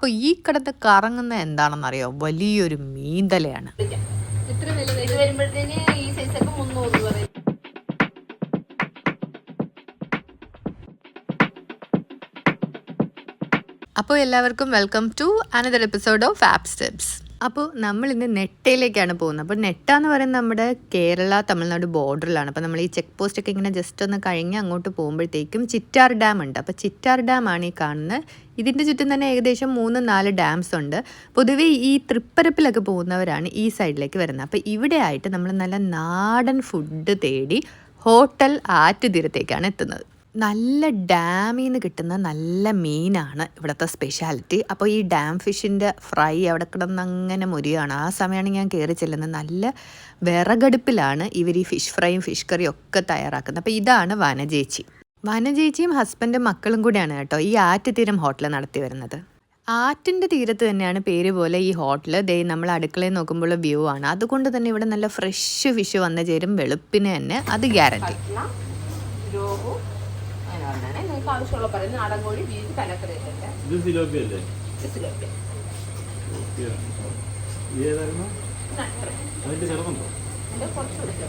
അപ്പോൾ ഈ കിടന്ന് കറങ്ങുന്ന എന്താണെന്നറിയോ? വലിയൊരു മീന്തലയാണ്. ഇത്ര വില ഇത് വരുമ്പോഴത്തേന് ഈ സൈസൊക്കെ മുന്നൂറ് പറയും അപ്പോൾ എല്ലാവർക്കും welcome to another episode of app steps അപ്പോൾ നമ്മൾ ഇന്ന് നെട്ടയിലേക്കാണ് പോകുന്നത്. അപ്പോൾ നെട്ട എന്ന് പറയുന്നത് നമ്മുടെ കേരള തമിഴ്നാട് ബോർഡറിലാണ് അപ്പോൾ നമ്മൾ ഈ ചെക്ക് പോസ്റ്റ് ഒക്കെ ഇങ്ങനെ ജസ്റ്റ് ഒന്ന് കഴിഞ്ഞ് അങ്ങോട്ട് പോകുമ്പോഴത്തേക്കും ചിറ്റാർ ഡാം ഉണ്ട്. അപ്പോൾ ചിറ്റാർ ഡാം ആണ് ഈ കാണുന്നത് ഇതിന്റെ ചുറ്റും തന്നെ ഏകദേശം മൂന്ന് നാല് ഡാംസ് ഉണ്ട്. പൊതുവേ ഈ തൃപ്പരപ്പിലൊക്കെ പോകുന്നവരാണ് ഈ സൈഡിലേക്ക് വരുന്നത്. അപ്പോൾ ഇവിടെ ആയിട്ട് നമ്മൾ നല്ല നാടൻ ഫുഡ് തേടി ഹോട്ടൽ ആറ്റുതീരത്തേക്കാണ് എത്തുന്നത്. നല്ല ഡാമിൽ നിന്ന് കിട്ടുന്ന നല്ല മീനാണ് ഇവിടുത്തെ സ്പെഷ്യാലിറ്റി അപ്പോൾ ഈ ഡാം ഫിഷിന്റെ ഫ്രൈ അവിടെ കിടന്ന് അങ്ങനെ മുരിയാണ്. ആ സമയമാണ് ഞാൻ കയറി ചെല്ലുന്നത്. നല്ല വിറകടുപ്പിലാണ് ഇവർ ഈ ഫിഷ് ഫ്രൈയും ഫിഷ് കറിയും ഒക്കെ തയ്യാറാക്കുന്നത്. അപ്പോൾ ഇതാണ് വനജേച്ചി. വനജേച്ചിയും ഹസ്ബൻഡും മക്കളും കൂടിയാണ് കേട്ടോ ഈ ആറ്റുതീരം ഹോട്ടൽ നടത്തി വരുന്നത്. ആറ്റിന്റെ തീരത്ത് തന്നെയാണ് പേര് പോലെ ഈ ഹോട്ടൽ ദേ നമ്മൾ അടുക്കളയിൽ നോക്കുമ്പോൾ വ്യൂ ആണ്. അതുകൊണ്ട് തന്നെ ഇവിടെ നല്ല ഫ്രഷ് ഫിഷ് വന്നു ചേരും വെളുപ്പിന് തന്നെ. അത് ഗ്യാരണ്ടി ആവശ്യമുള്ള പറയുന്നത് നാടൻ കോഴി ബീഫ് തലക്കറി ഇത് സിലോപ്പി അല്ലേ ഏതായിരുന്നു? അതിന്റെ ചെറുതുണ്ടോ കുറച്ച്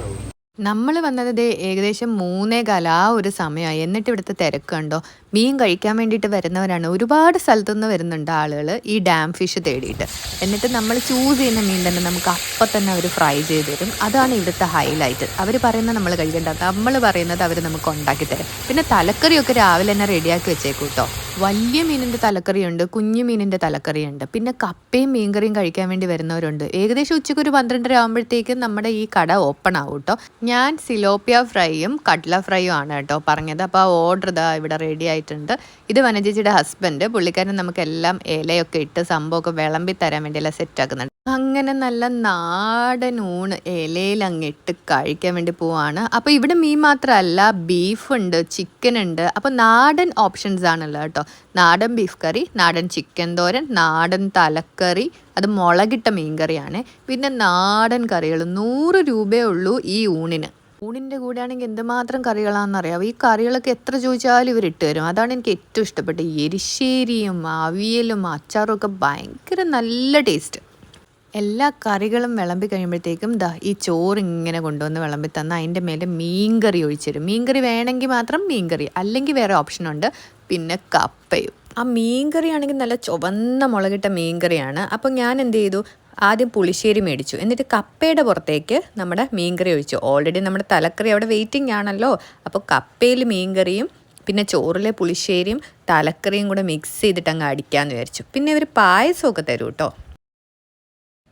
ആവും? നമ്മൾ വന്നത് ഏകദേശം മൂന്നേ കാല ആ ഒരു സമയമായി എന്നിട്ട് ഇവിടുത്തെ തിരക്കുണ്ടോ മീൻ കഴിക്കാൻ വേണ്ടിയിട്ട് വരുന്നവരാണ്. ഒരുപാട് സ്ഥലത്തുനിന്ന് വരുന്നുണ്ട് ആളുകൾ ഈ ഡാം ഫിഷ് തേടിയിട്ട്. എന്നിട്ട് നമ്മൾ ചൂസ് ചെയ്യുന്ന മീൻ തന്നെ നമുക്ക് അപ്പം തന്നെ അവർ ഫ്രൈ ചെയ്ത് തരും. അതാണ് ഇവിടുത്തെ ഹൈലൈറ്റ്. അവർ പറയുന്നത് നമ്മൾ കഴിക്കേണ്ട നമ്മൾ പറയുന്നത് അവർ നമുക്ക് ഉണ്ടാക്കി തരും. പിന്നെ തലക്കറിയൊക്കെ രാവിലെ തന്നെ റെഡിയാക്കി വെച്ചേക്കും കേട്ടോ വലിയ മീനിന്റെ തലക്കറിയുണ്ട് കുഞ്ഞു മീനിന്റെ തലക്കറിയുണ്ട്. പിന്നെ കപ്പയും മീൻകറിയും കഴിക്കാൻ വേണ്ടി വരുന്നവരുണ്ട്. ഏകദേശം ഉച്ചയ്ക്ക് ഒരു പന്ത്രണ്ടര ആകുമ്പോഴത്തേക്കും നമ്മുടെ ഈ കട ഓപ്പൺ ആവും കേട്ടോ ഞാൻ സിലോപ്പിയ ഫ്രൈയും കട്ട്ല ഫ്രൈയും ആണ് കേട്ടോ പറഞ്ഞത്. അപ്പോൾ ആ ഓർഡർ ഇതാ ഇവിടെ റെഡി ആയിട്ടുണ്ട്. ഇത് വനജേച്ചിയുടെ ഹസ്ബൻഡ് പുള്ളിക്കാരൻ നമുക്കെല്ലാം ഇലയൊക്കെ ഇട്ട് സംഭവമൊക്കെ വിളമ്പി തരാൻ വേണ്ടി എല്ലാം സെറ്റ് ആക്കുന്നുണ്ട്. അങ്ങനെ നല്ല നാടൻ ഊണ് ഇലയിൽ അങ്ങ് ഇട്ട് കഴിക്കാൻ വേണ്ടി പോവാണ്. അപ്പോൾ ഇവിടെ മീൻ മാത്രമല്ല ബീഫ് ഉണ്ട് ചിക്കൻ ഉണ്ട്. അപ്പോൾ നാടൻ ഓപ്ഷൻസ് ആണല്ലോ കേട്ടോ. നാടൻ ബീഫ് കറി നാടൻ ചിക്കൻ തോരൻ നാടൻ തലക്കറി അത് മുളകിട്ട മീൻ കറിയാണ്. പിന്നെ നാടൻ കറികൾ നൂറ് രൂപയേ ഉള്ളൂ ഈ ഊണിന്. ഊണിന്റെ കൂടെ ആണെങ്കിൽ എന്തുമാത്രം കറികളാണെന്നറിയാം ഈ കറികളൊക്കെ എത്ര ചോദിച്ചാലും ഇവർ ഇട്ട് തരും. അതാണ് എനിക്ക് ഏറ്റവും ഇഷ്ടപ്പെട്ടത്. എരിശ്ശേരിയും അവിയലും അച്ചാറും ഒക്കെ ഭയങ്കര നല്ല ടേസ്റ്റ് എല്ലാ കറികളും വിളമ്പി കഴിയുമ്പോഴത്തേക്കും ദാ ഈ ചോറ് ഇങ്ങനെ കൊണ്ടുവന്ന് വിളമ്പി തന്ന അതിന്റെ മേലെ മീൻകറി ഒഴിച്ചിരും മീൻകറി വേണമെങ്കിൽ മാത്രം മീൻകറി അല്ലെങ്കിൽ വേറെ ഓപ്ഷൻ ഉണ്ട് പിന്നെ കപ്പയും. ആ മീൻകറി ആണെങ്കിൽ നല്ല ചുവന്ന മുളകിട്ട മീൻകറിയാണ്. അപ്പോൾ ഞാൻ എന്ത് ചെയ്തു? ആദ്യം പുളിശ്ശേരി മേടിച്ചു. എന്നിട്ട് കപ്പയുടെ പുറത്തേക്ക് നമ്മുടെ മീൻകറി ഒഴിച്ചു. ഓൾറെഡി നമ്മുടെ തലക്കറി അവിടെ വെയിറ്റിംഗ് ആണല്ലോ. അപ്പോൾ കപ്പയിൽ മീൻകറിയും പിന്നെ ചോറിലെ പുളിശ്ശേരിയും തലക്കറിയും കൂടെ മിക്സ് ചെയ്തിട്ട് അങ്ങ് അടിക്കാമെന്ന് വിചാരിച്ചു. പിന്നെ ഇവർ പായസമൊക്കെ തരും കേട്ടോ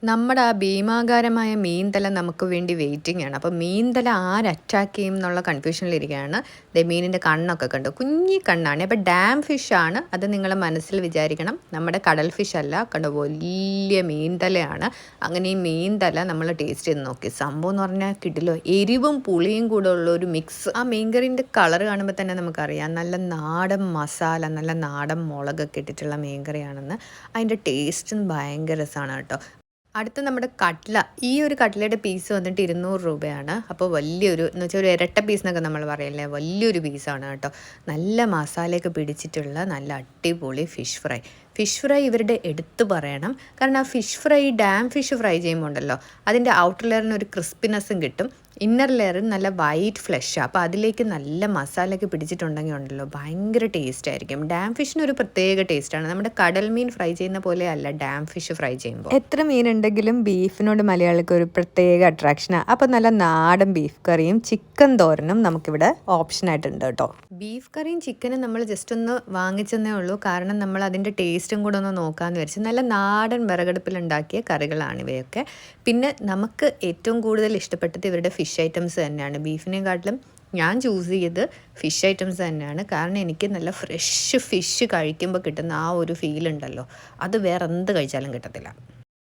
നമ്മുടെ ആ ഭീമാകാരമായ മീൻതല നമുക്ക് വേണ്ടി വെയിറ്റിംഗ് ആണ്. അപ്പോൾ മീൻതല ആര് അറ്റാക്ക് ചെയ്യും എന്നുള്ള കൺഫ്യൂഷനിലിരിക്കുകയാണ് ദേ മീനിന്റെ കണ്ണൊക്കെ കണ്ടു. കുഞ്ഞി കണ്ണാണ്. അപ്പോൾ ഡാം ഫിഷാണ് അത് നിങ്ങൾ മനസ്സിൽ വിചാരിക്കണം. നമ്മുടെ കടൽ ഫിഷ് അല്ല. കണ്ടോ? വലിയ മീൻതലയാണ്. അങ്ങനെ ഈ മീൻതല നമ്മൾ ടേസ്റ്റ് ചെയ്ത് നോക്കി. സംഭവം എന്ന് പറഞ്ഞാൽ കിട്ടില്ലോ എരിവും പുളിയും കൂടെ ഉള്ള ഒരു മിക്സ് ആ മീൻകറിന്റെ കളർ കാണുമ്പോൾ തന്നെ നമുക്കറിയാം. നല്ല നാടൻ മസാല നല്ല നാടൻ മുളകൊക്കെ ഇട്ടിട്ടുള്ള മീൻകറിയാണെന്ന്. അതിന്റെ ടേസ്റ്റും ഭയങ്കര രസമാണ് കേട്ടോ. അടുത്ത നമ്മുടെ കട്ട്ല ഈ ഒരു കട്ട്ലയുടെ പീസ് വന്നിട്ട് ഇരുന്നൂറ് രൂപയാണ്. അപ്പോൾ വലിയൊരു എന്ന് വെച്ചാൽ ഒരു ഇരട്ട പീസ് എന്നൊക്കെ നമ്മൾ പറയല്ലേ? വലിയൊരു പീസാണ് കേട്ടോ. നല്ല മസാലയൊക്കെ പിടിച്ചിട്ടുള്ള നല്ല അടിപൊളി ഫിഷ് ഫ്രൈ ഫിഷ് ഫ്രൈ ഇവരുടെ എടുത്തു പറയണം. കാരണം ആ ഫിഷ് ഫ്രൈ ഡാം ഫിഷ് ഫ്രൈ ചെയ്യുമ്പോൾ ഉണ്ടല്ലോ അതിന്റെ ഔട്ടർ ലെയറിന് ഒരു ക്രിസ്പിനെസ്സും കിട്ടും. ഇന്നർ ലെയർ നല്ല വൈറ്റ് ഫ്ലഷാണ് അപ്പോൾ അതിലേക്ക് നല്ല മസാലയൊക്കെ പിടിച്ചിട്ടുണ്ടെങ്കിൽ ഉണ്ടല്ലോ ഭയങ്കര ടേസ്റ്റ് ആയിരിക്കും. ഡാം ഫിഷിന് ഒരു പ്രത്യേക ടേസ്റ്റാണ് നമ്മുടെ കടൽ മീൻ ഫ്രൈ ചെയ്യുന്ന പോലെ അല്ല ഡാം ഫിഷ് ഫ്രൈ ചെയ്യുമ്പോൾ എത്ര മീൻ ഉണ്ടെങ്കിലും ബീഫിനോട് മലയാളിക്ക് ഒരു പ്രത്യേക അട്രാക്ഷനാണ് അപ്പോൾ നല്ല നാടൻ ബീഫ് കറിയും ചിക്കൻ തോരനും നമുക്കിവിടെ ഓപ്ഷനായിട്ടുണ്ട് കേട്ടോ. ബീഫ് കറിയും ചിക്കനും നമ്മൾ ജസ്റ്റ് ഒന്ന് വാങ്ങിച്ചെന്നേ ഉള്ളൂ. കാരണം നമ്മൾ അതിന്റെ ടേസ്റ്റും കൂടെ ഒന്ന് നോക്കാമെന്ന് വിചാരിച്ചു നല്ല നാടൻ വിറകടുപ്പിലുണ്ടാക്കിയ കറികളാണ് ഇവയൊക്കെ. പിന്നെ നമുക്ക് ഏറ്റവും കൂടുതൽ ഇഷ്ടപ്പെട്ടത് ഇവരുടെ ഫിഷ് ഐറ്റംസ് തന്നെയാണ്. ബീഫിനെക്കാട്ടിലും ഞാൻ ചൂസ് ചെയ്ത് ഫിഷ് ഐറ്റംസ് തന്നെയാണ്. കാരണം എനിക്ക് നല്ല ഫ്രഷ് ഫിഷ് കഴിക്കുമ്പോൾ കിട്ടുന്ന ആ ഒരു ഫീൽ ഉണ്ടല്ലോ. അത് വേറെ എന്ത് കഴിച്ചാലും കിട്ടത്തില്ല.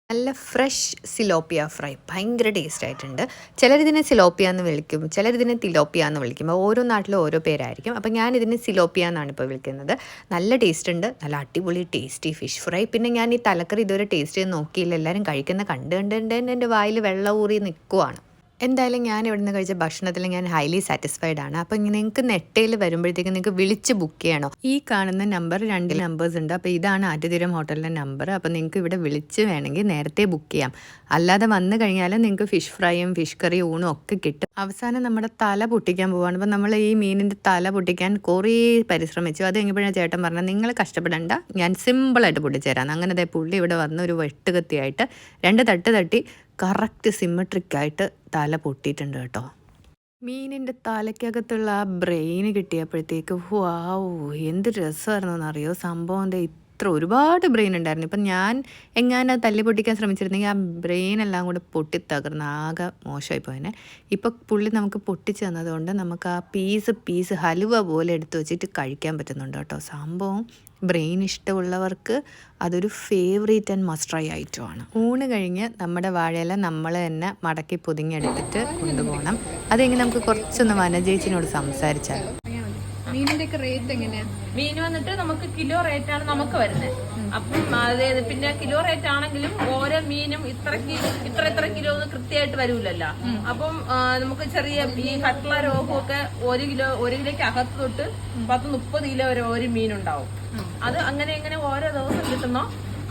നല്ല ഫ്രഷ് സിലോപ്പിയ ഫ്രൈ ഭയങ്കര ടേസ്റ്റ് ആയിട്ടുണ്ട്. ചിലരിതിനെ സിലോപ്പിയ എന്ന് വിളിക്കും. ചിലരിതിനെ തിലോപ്പിയ എന്ന് വിളിക്കും. ഓരോ നാട്ടിലും ഓരോ പേരായിരിക്കും. അപ്പോൾ ഞാൻ ഇതിനെ സിലോപ്പിയ എന്നാണ് ഇപ്പോൾ വിളിക്കുന്നത്. നല്ല ടേസ്റ്റ് ഉണ്ട്. നല്ല അടിപൊളി ടേസ്റ്റി ഫിഷ് ഫ്രൈ പിന്നെ ഞാൻ ഈ തലക്കറി ഇതുവരെ ടേസ്റ്റ് ചെയ്ത് നോക്കിയില്ല. എല്ലാവരും കഴിക്കുന്ന കണ്ട് കണ്ട് കണ്ട് എന്റെ വായിൽ വെള്ളം ഊറി നിൽക്കുവാണ് എന്തായാലും ഞാൻ ഇവിടുന്ന് കഴിച്ച ഭക്ഷണത്തിൽ ഞാൻ ഹൈലി സാറ്റിസ്ഫൈഡ് ആണ്. അപ്പോൾ നിങ്ങൾക്ക് നെട്ടയിൽ വരുമ്പോഴത്തേക്ക് നിങ്ങൾക്ക് വിളിച്ച് ബുക്ക് ചെയ്യണോ? ഈ കാണുന്ന നമ്പർ രണ്ട് നമ്പേഴ്സ് ഉണ്ട്. അപ്പോൾ ഇതാണ് ആറ്റുതീരം ഹോട്ടലിന്റെ നമ്പർ അപ്പോൾ നിങ്ങൾക്ക് ഇവിടെ വിളിച്ച് വേണമെങ്കിൽ നേരത്തെ ബുക്ക് ചെയ്യാം. അല്ലാതെ വന്നു കഴിഞ്ഞാൽ നിങ്ങൾക്ക് ഫിഷ് ഫ്രൈയും ഫിഷ് കറിയും ഊണും ഒക്കെ കിട്ടും. അവസാനം നമ്മുടെ തല പൊട്ടിക്കാൻ പോവാണ്. അപ്പോൾ നമ്മൾ ഈ മീനിന്റെ തല പൊട്ടിക്കാൻ കുറേ പരിശ്രമിച്ചു. അത് കഴിഞ്ഞപ്പോഴാണ് ചേട്ടൻ പറഞ്ഞത് നിങ്ങൾ കഷ്ടപ്പെടേണ്ട. ഞാൻ സിമ്പിളായിട്ട് പൊട്ടിച്ചേരാം. അങ്ങനെ ദേ പുള്ളി ഇവിടെ വന്ന് ഒരു വെട്ടുകത്തിയായിട്ട് രണ്ട് തട്ട് തട്ടി കറക്റ്റ് സിമ്മട്രിക്കായിട്ട് തല പൊട്ടിയിട്ടുണ്ട് കേട്ടോ. മീനിന്റെ തലയ്ക്കകത്തുള്ള ആ ബ്രെയിന് കിട്ടിയപ്പോഴത്തേക്ക് വാവൂ എന്ത് രസമായിരുന്നു എന്നറിയോ? സംഭവം എന്താ ഇത്ര ഒരുപാട് ബ്രെയിൻ ഉണ്ടായിരുന്നു. ഇപ്പം ഞാൻ എങ്ങനെ തല്ലി പൊട്ടിക്കാൻ ശ്രമിച്ചിരുന്നെങ്കിൽ ആ ബ്രെയിൻ എല്ലാം കൂടെ പൊട്ടിത്തകർന്ന് ആകെ മോശമായി പോയനെ. ഇപ്പം പുള്ളി നമുക്ക് പൊട്ടിച്ച് തന്നതുകൊണ്ട് നമുക്ക് ആ പീസ് പീസ് ഹലുവ പോലെ എടുത്ത് വെച്ചിട്ട് കഴിക്കാൻ പറ്റുന്നുണ്ട് കേട്ടോ. സംഭവം ബ്രെയിൻ ഇഷ്ടമുള്ളവർക്ക് അതൊരു ഫേവറേറ്റ് ആൻഡ് മസ്റ്ററായി ഐറ്റമാണ്. ഊണ് കഴിഞ്ഞ് നമ്മുടെ വാഴയില നമ്മൾ തന്നെ മടക്കി പൊതിഞ്ഞെടുത്തിട്ട് കൊണ്ടുപോകണം. അതെങ്കിൽ നമുക്ക് കുറച്ചൊന്ന് വനജേച്ചിനോട് സംസാരിച്ചാലോ? മീനിന്റെ ഒക്കെ റേറ്റ് എങ്ങനെയാ? മീൻ വന്നിട്ട് നമുക്ക് കിലോ റേറ്റ് ആണ് നമുക്ക് വരുന്നത്. അപ്പം അതായത് പിന്നെ കിലോ റേറ്റ് ആണെങ്കിലും ഓരോ മീനും ഇത്ര ഇത്ര ഇത്ര കിലോ എന്ന് കൃത്യമായിട്ട് വരൂലല്ലോ. അപ്പം നമുക്ക് ചെറിയ ഈ കട്ട്ള രോഗം ഒക്കെ ഒരു കിലോ ഒരു കിലോയ്ക്ക് അകത്ത് തൊട്ട് പത്ത് മുപ്പത് കിലോ വരെ ഒരു മീനുണ്ടാവും അത് അങ്ങനെ എങ്ങനെ ഓരോ ദിവസം കിട്ടുന്നോ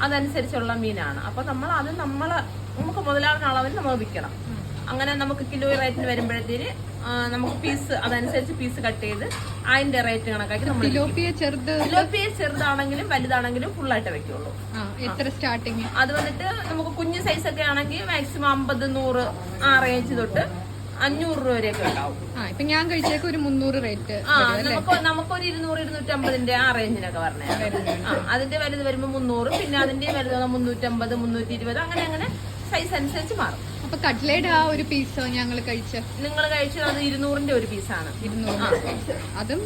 അതനുസരിച്ചുള്ള മീനാണ്. അപ്പൊ നമ്മൾ അത് നമ്മളെ നമുക്ക് മുതലാവുന്ന അളവിൽ നമ്മൾ വിൽക്കണം. അങ്ങനെ നമുക്ക് കിലോ റേറ്റിന് വരുമ്പോഴത്തേന് നമുക്ക് പീസ് അതനുസരിച്ച് പീസ് കട്ട് ചെയ്ത് അതിന്റെ റേറ്റ് കണക്കാക്കി നമ്മൾ ഫിലോപ്പിയ ചെറുത് ഫിലോപ്പിയ ചെറുതാണെങ്കിലും വലുതാണെങ്കിലും ഫുൾ ആയിട്ട് വെക്കുള്ളൂ എത്ര സ്റ്റാർട്ടിങ് അത് വന്നിട്ട് നമുക്ക് കുഞ്ഞു സൈസ് ഒക്കെ ആണെങ്കിൽ മാക്സിമം അമ്പത് നൂറ് ആ റേഞ്ച് തൊട്ട് അഞ്ഞൂറ് രൂപ വരെയൊക്കെ ഉണ്ടാവും. ഇപ്പൊ ഞാൻ കഴിച്ചേക്ക് ഒരു മുന്നൂറ് റേറ്റ് നമുക്ക് നമുക്കൊരു ഇരുന്നൂറ് ഇരുന്നൂറ്റമ്പതിന്റെ ആ റേഞ്ചിനൊക്കെ പറഞ്ഞത് ആ അതിന്റെ വലുത് വരുമ്പോൾ മുന്നൂറ് പിന്നെ അതിന്റെ വലുത് മുന്നൂറ്റമ്പത് മുന്നൂറ്റി ഇരുപത് അങ്ങനെ അങ്ങനെ സൈസ് അനുസരിച്ച് മാറും. അപ്പൊ കട്ട്ലേറ്റ് ആ ഒരു പീസ് ഞങ്ങൾ കഴിച്ച. നിങ്ങൾ കഴിച്ചത് അത് ഇരുന്നൂറിന്റെ ഒരു പീസാണ് ഇരുന്നൂറ് അതും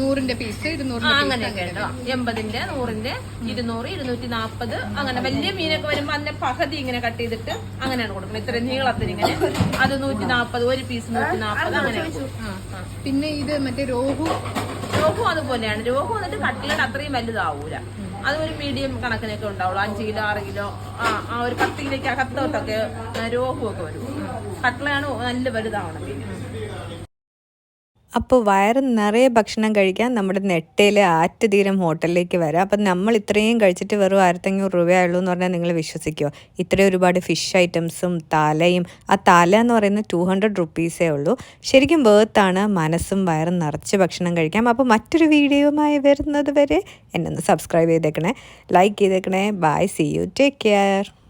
നൂറിന്റെ പീസ് ഇരുന്നൂറ് ഇരുന്നൂറിന്റെ കേട്ടോ. എൺപതിന്റെ നൂറിന്റെ ഇരുന്നൂറ് ഇരുന്നൂറ്റി നാപ്പത് അങ്ങനെ വലിയ മീനൊക്കെ വരുമ്പോ അതിന്റെ പകുതി ഇങ്ങനെ കട്ട് ചെയ്തിട്ട് അങ്ങനെയാണ് കൊടുക്കുന്നത്. ഇത്ര നീളത്തിന് ഇങ്ങനെ. അത് നൂറ്റി നാപ്പത് ഒരു പീസ് നൂറ്റി നാപ്പത് അങ്ങനെ പിന്നെ ഇത് മറ്റേ രോഹു. രോഹു അതുപോലെയാണ്. രോഹു വന്നിട്ട് കട്ടിലയുടെ അത്രയും വലുതാവൂല. അത് ഒരു മീഡിയം കണക്കിനൊക്കെ ഉണ്ടാവുള്ളൂ. അഞ്ച് കിലോ ആറ് കിലോ ആ ആ ഒരു പത്ത് കിലോയ്ക്ക് അകത്തോട്ടൊക്കെ ആ, രോഹു ഒക്കെ വരും. കട്ടിലാണ് നല്ല വലുതാവണം. അപ്പോൾ വയറ് നിറയെ ഭക്ഷണം കഴിക്കാൻ നമ്മുടെ നെട്ടയിലെ ആറ്റുതീരം ഹോട്ടലിലേക്ക് വരാം. അപ്പം നമ്മൾ ഇത്രയും കഴിച്ചിട്ട് വെറും ആയിരത്തഞ്ഞൂറ് രൂപയുള്ളൂ എന്ന് പറഞ്ഞാൽ നിങ്ങൾ വിശ്വസിക്കുമോ ഇത്രയും ഒരുപാട് ഫിഷ് ഐറ്റംസും തലയും ആ തല എന്ന് പറയുന്നത് ടു ഹൺഡ്രഡ് റുപ്പീസേ ഉള്ളൂ. ശരിക്കും വേർത്താണ് മനസ്സും വയറും നിറച്ച് ഭക്ഷണം കഴിക്കാം. അപ്പോൾ മറ്റൊരു വീഡിയോയുമായി വരുന്നത് വരെ എന്നെ ഒന്ന് സബ്സ്ക്രൈബ് ചെയ്തേക്കണേ. ലൈക്ക് ചെയ്തേക്കണേ. Bye see you take care